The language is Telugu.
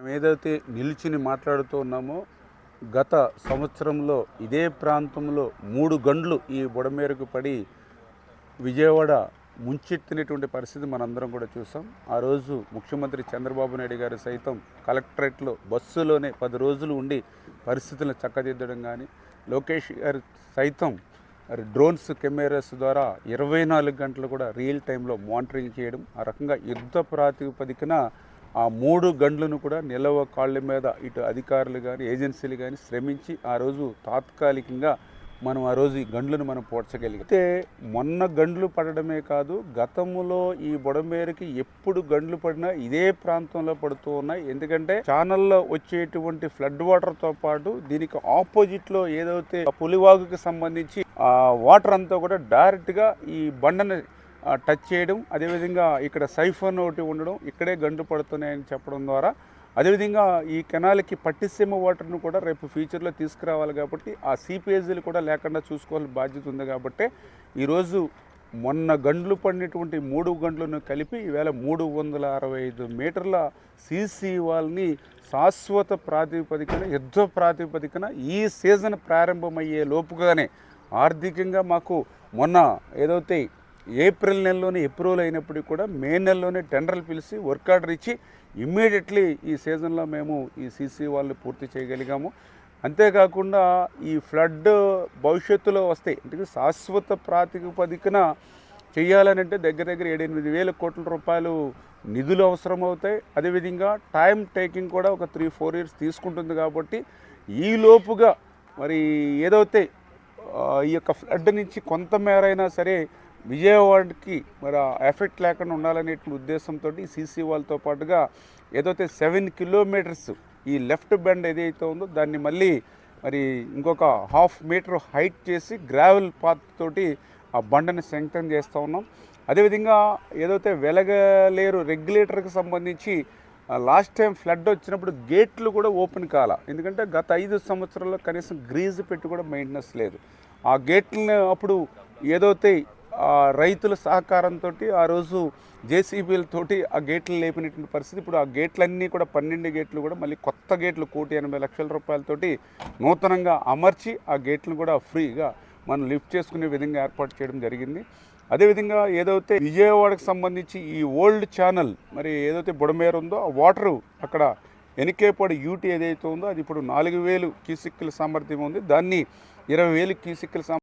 మేము ఏదైతే నిలిచిని మాట్లాడుతూ ఉన్నామో గత సంవత్సరంలో ఇదే ప్రాంతంలో మూడు గంటలు ఈ బుడమేరకు పడి విజయవాడ ముంచెత్తినటువంటి పరిస్థితి మనందరం కూడా చూసాం. ఆ రోజు ముఖ్యమంత్రి చంద్రబాబు నాయుడు గారు సైతం కలెక్టరేట్లో బస్సులోనే పది రోజులు ఉండి పరిస్థితులను చక్కదిద్దడం కానీ లోకేష్ గారు సైతం డ్రోన్స్ కెమెరాస్ ద్వారా ఇరవై నాలుగు గంటలు కూడా రియల్ టైంలో మానిటరింగ్ చేయడం ఆ రకంగా యుద్ధ ప్రాతిపదికన ఆ మూడు గండ్లను కూడా నిలవ కాళ్ళ మీద ఇటు అధికారులు కానీ ఏజెన్సీలు కానీ శ్రమించి ఆ రోజు తాత్కాలికంగా మనం ఆ రోజు ఈ గండ్లను మనం పోడ్చగలిగితే మొన్న గండ్లు పడడమే కాదు గతంలో ఈ బుడమేరుకి ఎప్పుడు గండ్లు పడినా ఇదే ప్రాంతంలో పడుతూ ఉన్నాయి. ఎందుకంటే ఛానల్లో వచ్చేటువంటి ఫ్లడ్ వాటర్తో పాటు దీనికి ఆపోజిట్లో ఏదైతే పులివాగుకి సంబంధించి ఆ వాటర్ అంతా కూడా డైరెక్ట్గా ఈ బండని టచ్ చేయడం అదేవిధంగా ఇక్కడ సైఫర్ ఒకటి ఉండడం ఇక్కడే గండు పడుతున్నాయని చెప్పడం ద్వారా అదేవిధంగా ఈ కెనాల్కి పట్టిసీమ వాటర్ను కూడా రేపు ఫ్యూచర్లో తీసుకురావాలి కాబట్టి ఆ సిపిఎస్లు కూడా లేకుండా చూసుకోవాల్సిన బాధ్యత ఉంది కాబట్టి ఈరోజు మొన్న గండ్లు పడినటువంటి మూడు గంటలను కలిపి ఈవేళ మూడు వందల అరవై ఐదు మీటర్ల సీసీ వాల్ని శాశ్వత ప్రాతిపదికన యుద్ధ ప్రాతిపదికన ఈ సీజన్ ప్రారంభమయ్యే లోపుగానే ఆర్థికంగా మాకు మొన్న ఏదైతే ఏప్రిల్ నెలలోనే అప్రూవల్ అయినప్పటికీ కూడా మే నెలలోనే టెండర్లు పిలిచి వర్క్ ఆర్డర్ ఇచ్చి ఇమ్మీడియట్లీ ఈ సీజన్లో మేము ఈ సీసీ వాళ్ళు పూర్తి చేయగలిగాము. అంతేకాకుండా ఈ ఫ్లడ్ భవిష్యత్తులో వస్తాయి అంటే శాశ్వత ప్రాతిపదికన చేయాలని అంటే దగ్గర దగ్గర ఏడెనిమిది వేల కోట్ల రూపాయలు నిధులు అవసరం అవుతాయి అదేవిధంగా టైం టేకింగ్ కూడా ఒక త్రీ ఫోర్ ఇయర్స్ తీసుకుంటుంది కాబట్టి ఈ లోపుగా మరి ఏదైతే ఈ యొక్క ఫ్లడ్ నుంచి కొంత మేరైనా సరే విజయవాడకి మరి ఆ ఎఫెక్ట్ లేకుండా ఉండాలనే ఉద్దేశంతో సీసీ వాళ్ళతో పాటుగా ఏదైతే సెవెన్ కిలోమీటర్స్ ఈ లెఫ్ట్ బెండ్ ఏదైతే ఉందో దాన్ని మళ్ళీ మరి ఇంకొక హాఫ్ మీటర్ హైట్ చేసి గ్రావెల్ పాత్ తోటి ఆ బండని శంక్తం చేస్తూ ఉన్నాం. అదేవిధంగా ఏదైతే వెలగలేరు రెగ్యులేటర్కి సంబంధించి లాస్ట్ టైం ఫ్లడ్ వచ్చినప్పుడు గేట్లు కూడా ఓపెన్ కాల. ఎందుకంటే గత ఐదు సంవత్సరాల్లో కనీసం గ్రీజ్ పెట్టి కూడా మెయింటెనెన్స్ లేదు. ఆ గేట్లను అప్పుడు ఏదైతే రైతుల సహకారంతో ఆ రోజు జేసీబీలతోటి ఆ గేట్లు లేపినటువంటి పరిస్థితి. ఇప్పుడు ఆ గేట్లన్నీ కూడా పన్నెండు గేట్లు కూడా మళ్ళీ కొత్త గేట్లు కోటి ఎనభై లక్షల రూపాయలతోటి నూతనంగా అమర్చి ఆ గేట్లను కూడా ఫ్రీగా మనం లిఫ్ట్ చేసుకునే విధంగా ఏర్పాటు చేయడం జరిగింది. అదేవిధంగా ఏదైతే విజయవాడకు సంబంధించి ఈ ఓల్డ్ ఛానల్ మరి ఏదైతే బుడమేరు ఉందో ఆ వాటరు అక్కడ ఎనికేపాడు యూటీ ఏదైతే ఉందో అది ఇప్పుడు నాలుగు వేలు కీసిక్కుల సామర్థ్యం ఉంది దాన్ని ఇరవై వేలు కీసిక్కుల